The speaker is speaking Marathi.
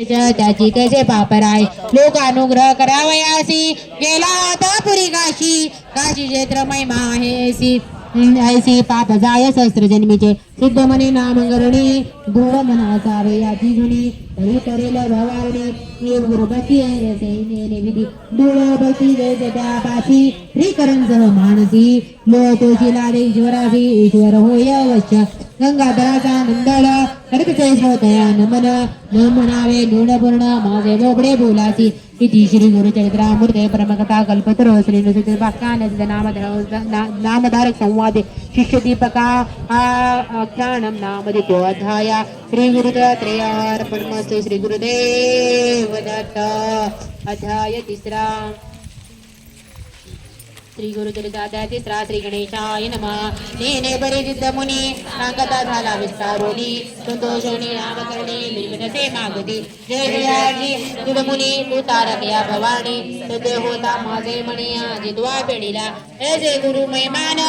त्याची त्याचे पापराय. लोक अनुग्रह करावयासी. गेला आता पुरी काशी. काशी क्षेत्र महिमा आहेसी ऐसी पाप जाय सहस्त्र जन्मीचे. सिद्ध मनी नाम करणी दृढ मना सावे याची गुणी तरी करेल भवारणी. ये गुरुपती सैन्याने विधी. दृढ भक्ती जय त्या पाशी श्रीकरण सह मानसी. लो तोची लादे ईश्वरासी ईश्वर होय अवश्य. गंगाधराचा नंदळ करते श्रोतया नमन न म्हणावे न्यूनपूर्ण माझे बोबडे बोलासी. इति श्री गुरुचरित्रामृते परमकथा कल्पतरो श्री नृसिद्धाख्यान नामधारक संवादे. शिष्यदीपका दीपका आख्यानम नामदितो अध्याया. श्री गुरुदत्रेयार्पणमस्तु श्री गुरुदेव अध्याय तिसरा. श्री गुरुचरित्राध्याय तिसरा श्री गणेशाय नमः. नेने बरे जिद्द मुनी सांगता झाला विस्तारोनी संतोषोनी नामकरणी निर्मिनसे मागती जय जयाजी तुझ तू तारक भवानी सद्य होता माझे जिद्वा पेढीला. हे जे गुरु महिमान